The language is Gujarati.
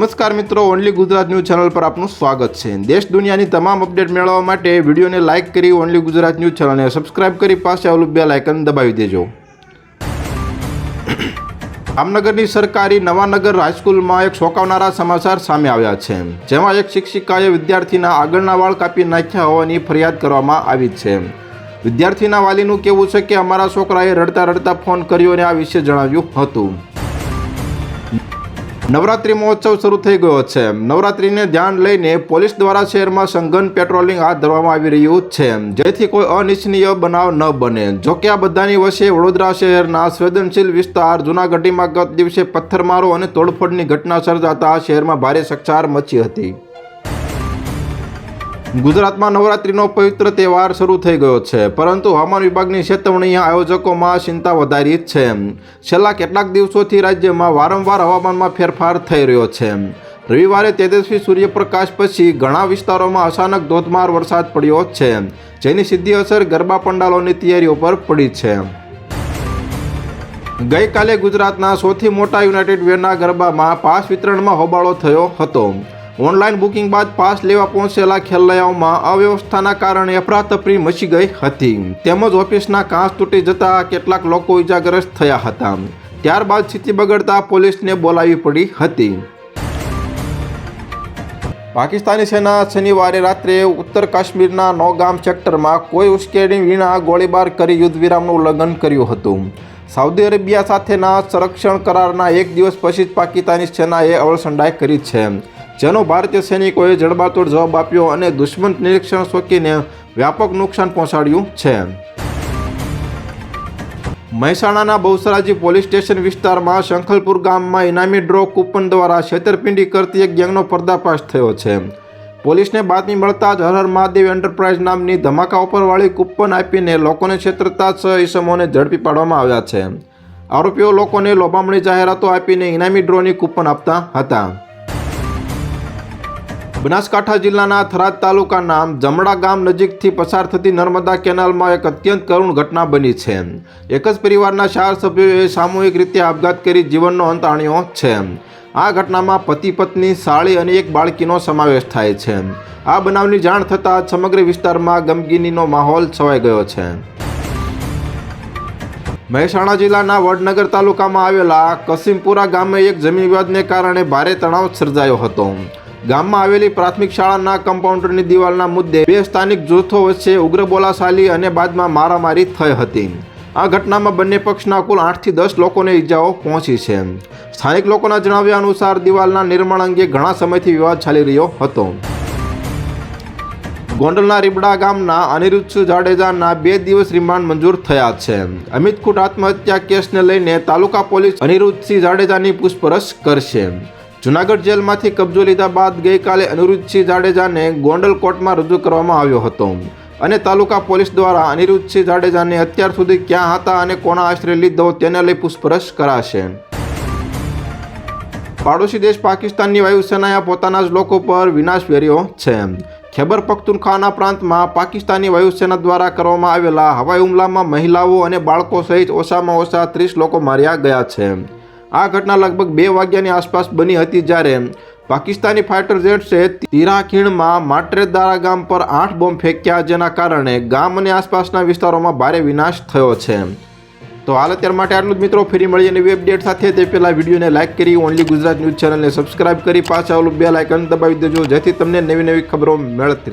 નમસ્કાર મિત્રો ઓનલી ગુજરાત ન્યૂઝ ચેનલ પર આપનું સ્વાગત છે. દેશ દુનિયાની તમામ અપડેટ મેળવવા માટે વિડીયોને લાઇક કરી ઓનલી ગુજરાત ન્યૂઝ ચેનલને સબસ્ક્રાઇબ કરી પાસે આવેલું બે લાઇકન દબાવી દેજો. જામનગરની સરકારી નવાનગર હાઈસ્કૂલમાં એક ચોંકાવનારા સમાચાર સામે આવ્યા છે. જેમાં એક શિક્ષિકાએ વિદ્યાર્થીના આગળના વાળ કાપી નાખ્યા હોવાની ફરિયાદ કરવામાં આવી છે. વિદ્યાર્થીના વાલીનું કહેવું છે કે અમારા છોકરાએ રડતા રડતા ફોન કર્યો અને આ વિશે જણાવ્યું હતું. નવરાત્રિ મહોત્સવ શરૂ થઈ ગયો છે. નવરાત્રીને ધ્યાન લઈને પોલીસ દ્વારા શહેરમાં સંઘન પેટ્રોલિંગ હાથ ધરવામાં આવી રહ્યું છે. જેથી કોઈ અનિચ્છનીય બનાવ ન બને. જો કે આ બધાની વચ્ચે વડોદરા શહેરના સંવેદનશીલ વિસ્તાર, જૂનાગઢીમાં ગત દિવસે પથ્થરમારો અને તોડફોડની ઘટના સર્જાતા શહેરમાં ભારે ચકચાર મચી હતી. ગુજરાતમાં નવરાત્રીનો પવિત્ર તહેવાર શરૂ થઈ ગયો છે, પરંતુ હવામાન વિભાગની ચેતવણી આયોજકોમાં ચિંતા વધારી છે. છેલ્લા કેટલાક દિવસોથી રાજ્યમાં વારંવાર હવામાનમાં ફેરફાર થઈ રહ્યો છે. રવિવારે તેજસ્વી સૂર્યપ્રકાશ પછી ઘણા વિસ્તારોમાં અચાનક ધોધમાર વરસાદ પડ્યો છે, જેની સીધી અસર ગરબા પંડાલોની તૈયારીઓ પર પડી છે. ગઈકાલે ગુજરાતના સૌથી મોટા યુનાઇટેડ વેના ગરબામાં પાસ વિતરણમાં હોબાળો થયો હતો. ઓનલાઈન બુકિંગ બાદ પાસ લેવા પહોંચેલા ખેલૈયાઓમાં અવ્યવસ્થાના કારણે અફરાતફરી મચી ગઈ હતી. તેમજ ઓફિસના કાંસ તૂટી જતા કેટલાક લોકો ઇજાગ્રસ્ત થયા હતા. ત્યારબાદ સ્થિતિ બગડતા પોલીસને બોલાવી પડી હતી. પાકિસ્તાની સેના શનિવારે રાત્રે ઉત્તર કાશ્મીરના નોગામ સેક્ટરમાં કોઈ ઉશ્કેરણી વિના ગોળીબાર કરી યુદ્ધ વિરામનું ઉલ્લંઘન કર્યું હતું. સાઉદી અરેબિયા સાથેના સંરક્ષણ કરારના એક દિવસ પછી જ પાકિસ્તાની સેનાએ અવળસંડાઈ કરી છે. જેનો ભારતીય સૈનિકોએ જડબાતોડ જવાબ આપ્યો અને દુશ્મન નિરીક્ષણ ચોકીને વ્યાપક નુકસાન પહોંચાડ્યું છે. મહેસાણાના બહુસરાજી પોલીસ સ્ટેશન વિસ્તારમાં શંખલપુર ગામમાં ઇનામી ડ્રો કૂપન દ્વારા છેતરપિંડી કરતી એક ગેંગનો પર્દાફાશ થયો છે. પોલીસને બાતમી મળતા જ હર મહાદેવ એન્ટરપ્રાઇઝ નામની ધમાકા ઉપરવાળી કૂપન આપીને લોકોને છેતરતા છ ઈસમોને ઝડપી પાડવામાં આવ્યા છે. આરોપીઓ લોકોને લોભામણી જાહેરાતો આપીને ઇનામી ડ્રોની કૂપન આપતા હતા. બનાસકાંઠા જિલ્લાના થરાદ તાલુકાના જમડા ગામ નજીકથી પસાર થતી નર્મદા કેનાલમાં એક અત્યંત કરુણ ઘટના બની છે. એક જ પરિવારના ચાર સભ્યોએ સામૂહિક રીતે આપઘાત કરી જીવનનો અંત આણ્યો છે. આ ઘટનામાં પતિ, પત્ની, સાળી અને એક બાળકીનો સમાવેશ થાય છે. આ બનાવની જાણ થતાં સમગ્ર વિસ્તારમાં ગમગીનીનો માહોલ છવાઈ ગયો છે. મહેસાણા જિલ્લાના વડનગર તાલુકામાં આવેલા કસીમપુરા ગામે એક જમીન વિવાદને કારણે ભારે તણાવ સર્જાયો હતો. ગામમાં આવેલી પ્રાથમિક શાળાના કમ્પાઉન્ડરની દિવાલના મુદ્દે બે સ્થાનિક જૂથો વચ્ચે ઉગ્ર બોલાશાલી અને બાદમાં મારામારી થઈ હતી. આ ઘટનામાં બંને પક્ષના કુલ આઠથી દસ લોકોને ઈજાઓ પહોંચી છે. સ્થાનિક લોકોના જણાવ્યા અનુસાર દિવાલના નિર્માણ અંગે ઘણા સમયથી વિવાદ ચાલી રહ્યો હતો. ગોંડલના રીબડા ગામના અનિરુદ્ધ જાડેજાના બે દિવસ રિમાન્ડ મંજૂર થયા છે. અમિત ખૂટ આત્મહત્યા કેસને લઈને તાલુકા પોલીસ અનિરુદ્ધસિંહ જાડેજાની પૂછપરછ કરશે. જુનાગઢ જેલમાંથી કબજો લીધા બાદ ગઈકાલે અનિરુદ્ધસિંહ જાડેજાને ગોંડલ કોર્ટમાં રજૂ કરવામાં આવ્યો હતો. અને તાલુકા પોલીસ દ્વારા અનિરુદ્ધસિંહ જાડેજાને અત્યાર સુધી ક્યાં હતા અને કોના આશ્રય લીધો તેને લઈ પૂછપરછ કરાશે. પાડોશી દેશ પાકિસ્તાનની વાયુસેનાએ પોતાના જ લોકો પર વિનાશ વેર્યો છે. ખેબર પખ્તુનખાના પ્રાંતમાં પાકિસ્તાની વાયુસેના દ્વારા કરવામાં આવેલા હવાઈ હુમલામાં મહિલાઓ અને બાળકો સહિત ઓછામાં ઓછા ત્રીસ લોકો માર્યા ગયા છે. આ ઘટના લગભગ બે વાગ્યાની આસપાસ બની હતી જ્યારે પાકિસ્તાની ફાઇટર જેટ્સે તિરાખીણમાં માટ્રેદારા ગામ પર આઠ બોમ્બ ફેંક્યા જેના કારણે ગામ અને આસપાસના વિસ્તારોમાં ભારે વિનાશ થયો છે. તો હાલ અત્યાર માટે આટલું જ મિત્રો. ફરી મળીએ નવી અપડેટ સાથે. તે પહેલાં વિડીયોને લાઇક કરી ઓનલી ગુજરાત ન્યૂઝ ચેનલને સબસ્ક્રાઇબ કરી, પાછા ઓલું બે લાઇકન દબાવી દેજો, જેથી તમને નવી નવી ખબરો મળતી રહે.